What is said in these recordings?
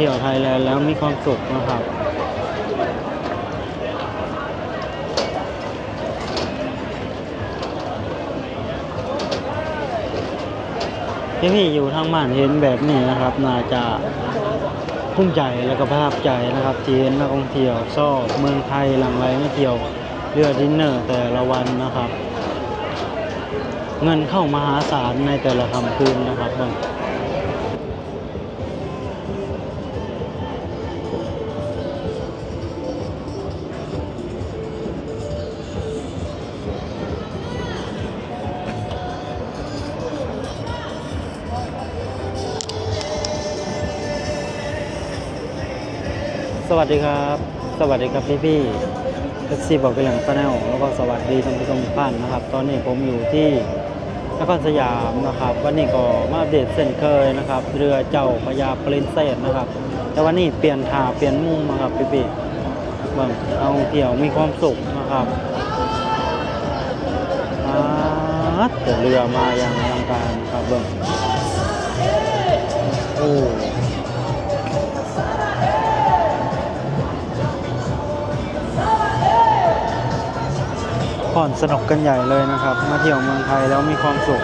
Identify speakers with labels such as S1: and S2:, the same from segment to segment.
S1: เที่ยวไทยแลนด์แล้วมีความสุขนะครับที่พี่อยู่ทางบ้านเห็นแบบนี้นะครับ น่าจะภูมิใจและก็ประทับใจนะครับที่เห็นนักท่องเที่ยวชอบเมืองไทยหลังไหลมาเที่ยวเรือดินเนอร์แต่ละวันนะครับ เงินเข้ามหาศาลในแต่ละค่ำคืนนะครับ วัสดีครับ สวัสดีครับพี่พี่เอฟซีบอกไปหลังตาแนลแล้วก็สวัสดีท่านผู้ชมทุกท่านนะครับ ตอนนี้ผมอยู่ที่นครสยามนะครับ วันนี้ก็มาอัปเดตเส้นเคยนะครับ เรือเจ้าพระยาปรินเซสนะครับ แต่วันนี้เปลี่ยนท่าเปลี่ยนมุมนะครับพี่พี่เบิ่งเอาเที่ยวมีความสุขนะครับอาเรือมาอย่างอลังการครับเบิ่ง ผ่อนสนุกกันใหญ่เลยนะครับ มาเที่ยวเมืองไทยแล้วมีความสุข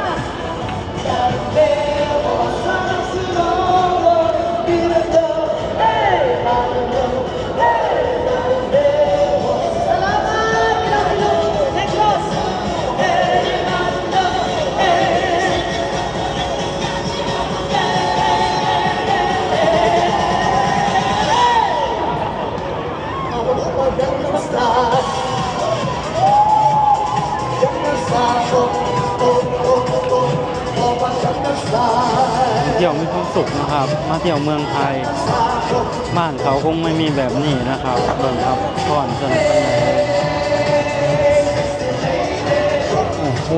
S1: ที่ยวมีความสุขนะครับ มาเที่ยวเมืองไทย บ้านเขาคงไม่มีแบบนี้นะครับเบิ่งครับผ่อนสนุกกันใหญ่เลยโอ้โห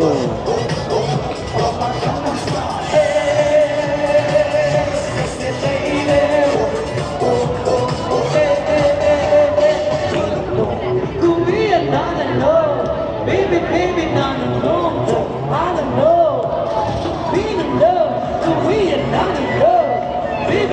S1: ไ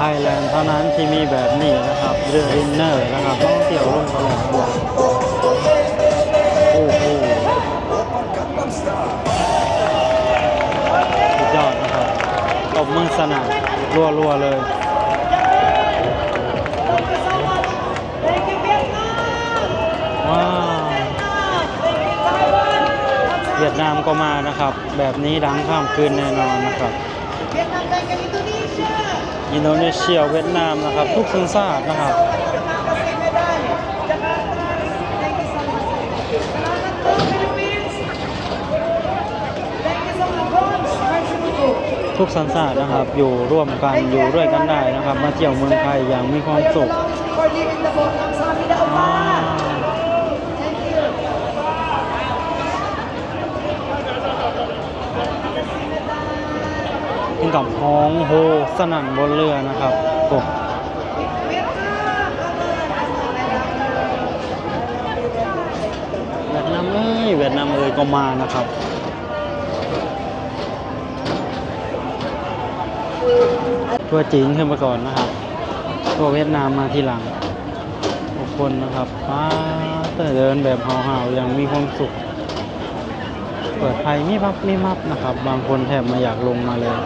S1: ทยแลนด์เท่านั้นที่มีแบบนี้นะครับ เรือดินเนอร์นะครับต้องเที่ยวลงตลอดโอ้โหสุดยอดนะครับตบมือสนั่นรัวๆเลย ว้าว เวียดนามก็มานะครับ แบบนี้ดังข้ามคืนแน่นอนนะครับอินโดนีเซียเวียดนามนะครับ ทุกสัญชาตินะครับทุกสัญชาตนะครับ อยู่ร่วมกันอยู่ด้วยกันได้นะครับ มาเที่ยวเมืองไทยอย่างมีความสุข กับฮ้องโฮสนั่นบนเรือนะครับโอ้
S2: Vietnam.
S1: เวียดนามเอ้ยเวียดนามเอ้ยก็มานะครับทัวจีนขึ้นมาก่อนนะครับทัวเวียดนามมาทีหลังทุกคนนะครับป้าแต่เดินแบบเฮาๆอย่างมีความสุข เปิดไฟมีมับมีมับนะครับ บางคนแทบไมาอยากลงมาเลย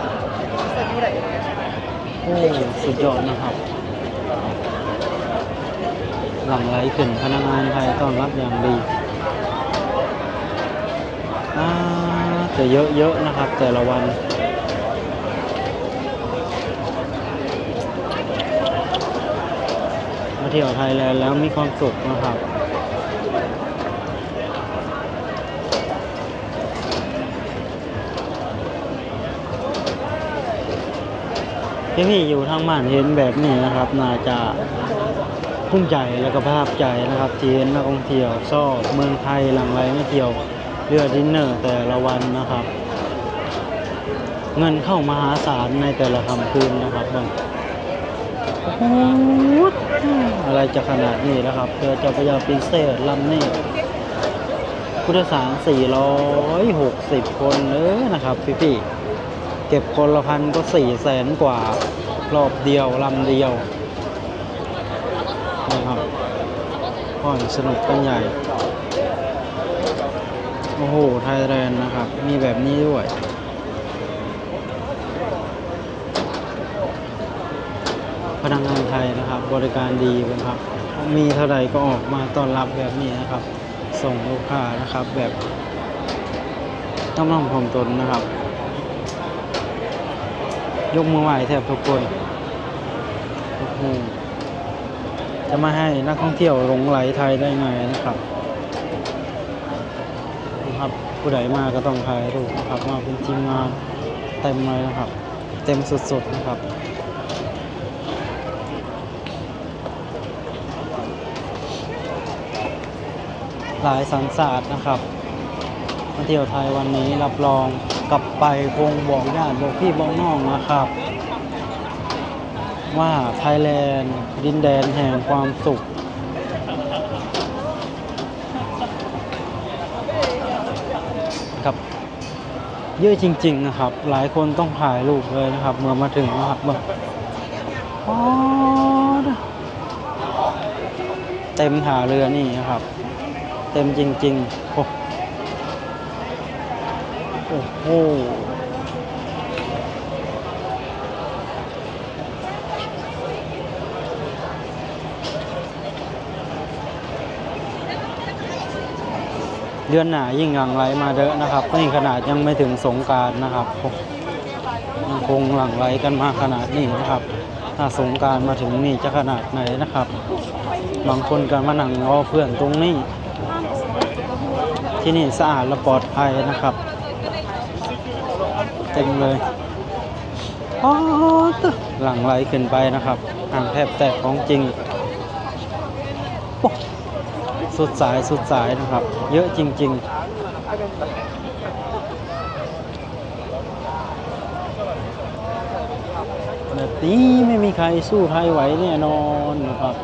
S1: โอ้สุดยอดนะครับหลังไหลขึ้นพนักงานไทยต้อนรับอย่างดีอ่าแต่เยอะๆนะครับ แต่ละวันมาเที่ยวไทยแลนด์แล้วมีความสุขนะครับ ที่พี่อยู่ทางบ้านเห็นแบบนี้นะครับ น่าจะภูมิใจและก็ประทับใจนะครับที่เห็นนักท่องเที่ยวชอบเมืองไทยหลังไหลมาเที่ยวเรือดินเนอร์แต่ละวันนะครับ เงินเข้ามหาศาลในแต่ละค่ำคืนนะครับบิ่งโอ้โหอะไรจะขนาดนี้แล้วครับเรือเจ้าพระยาปินเซสลำนี้ผู้โดยสาร460 คนเออนะครับพี่ๆ เก็บคนละพันก็4แสนกว่ารอบเดียวลำเดียวนะครับก็สนุกกันใหญ่ โอ้โห ไทยแลนด์นะครับ มีแบบนี้ด้วยพนักงานไทยนะครับ บริการดีนะครับ มีเท่าใดก็ออกมาต้อนรับแบบนี้นะครับ ส่งลูกค้านะครับแบบต้องน้อมถ่อมตนนะครับ ยกมือไหว้แทบทุกคนโอ้โหจะมาให้นักท่องเที่ยวหลงไหลไทยได้ไงนะครับนะครับ ผู้ใดมาก็ต้องถ่ายรูปนะครับมาเป็นทีมงานเต็มเลยนะครับ เต็มสุดๆนะครับหลายสันศาสตร์นะครับมาเที่ยวไทยวันนี้รับรอง กลับไปคงบอกญาติบอกพี่บอกน้องนะครับ ว่าไทยแลนด์ดินแดนแห่งความสุข ครับ เยอะจริง ๆ นะครับ หลายคนต้องถ่ายรูปเลยนะครับ เมื่อมาถึงนะครับเบิ่งอ๋อเต็มหาเรือนี่นะครับ เต็มจริงๆโอ้ โอ้โหเดือนหนายิ่งหลั่งไหลมาเยอะนะครับนี่ขนาดยังไม่ถึงสงการนะครับยังคงหลั่งไหลกันมาขนาดนี้นะครับ ถ้าสงการมาถึงนี่จะขนาดไหนนะครับ บางคนก็มานั่งรอเพื่อนตรงนี้ ที่นี่สะอาดและปลอดภัยนะครับ ต็มเลยอ๋อหลังไหลขึ้นไปนะครับอ่างแทบแตกของจริงสุดสายสุดสายนะครับ เยอะจริง ๆ แบบนี้ไม่มีใครสู้ไทยไหวแน่นอนนะครับ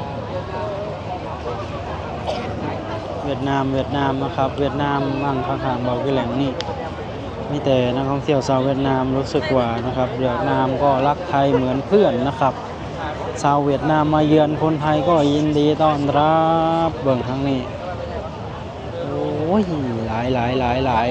S1: เวียดนามเวียดนามนะครับ เวียดนามมั่งข้างๆบอกกี่แหล่งนี่ มีแต่นักท่องเที่ยวชาวเวียดนามรู้สึกว่านะครับเวียดนามก็รักไทยเหมือนเพื่อนนะครับชาวเวียดนามมาเยือนคนไทยก็ยินดีต้อนรับเบิ่งครั้งนี้โอ้ยหลายหลายหลายหลาย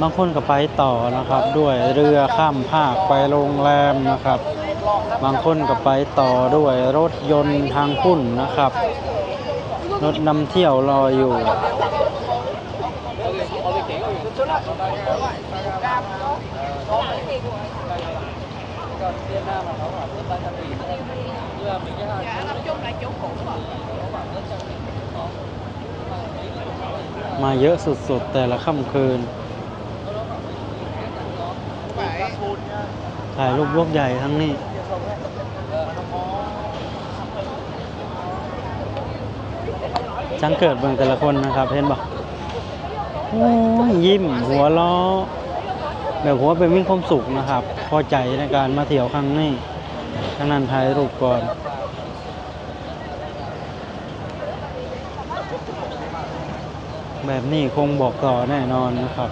S1: บางคนก็ไปต่อนะครับด้วยเรือข้ามภาคไปโรงแรมนะครับ บางคนก็ไปต่อด้วยรถยนต์ทางพุ่นนะครับ รถนำเที่ยวรออยู่มาเยอะสุดๆ แต่ละค่ำคืน ถ่ายรูปลูกใหญ่ทั้งนี้ จังเกิดเบิ่งแต่ละคนนะครับ เห็นบ่โอ้ยยิ้มหัวล้อแบบหัวเป็นวิ่งความสุขนะครับ พอใจในการมาเที่ยวครั้งนี้ทั้งนั้นถ่ายรูปก่อนแบบนี้คงบอกต่อแน่นอนนะครับ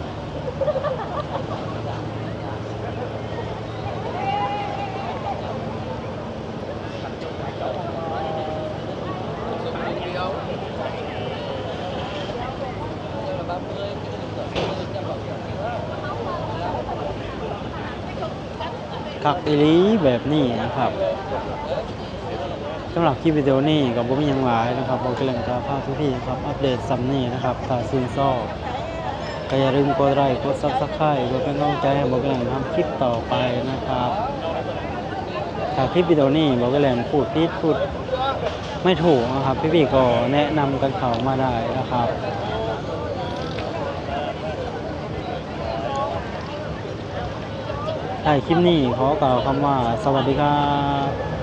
S1: คักอีลีแบบนี้นะครับสำหรับคลิปวิดีโอนี้กับผมยังหลายนะครับบอกกันเลยครับภาพพี่ครับอัปเดตซัมนี่นะครับถ้าซินซอบก็อย่าลืมกดไลค์กดซับสไครต์กดเป็นกำลังใจให้บอกกันเลยทำคลิปต่อไปนะครับถ้าคลิปวิดีโอนี้บอกกันเลยพูดผิดพูดไม่ถูกนะครับพี่ๆก็แนะนำกันเขามาได้นะครับ ถ่ายคลิปนี้ขอกล่าวคำว่าสวัสดีครับ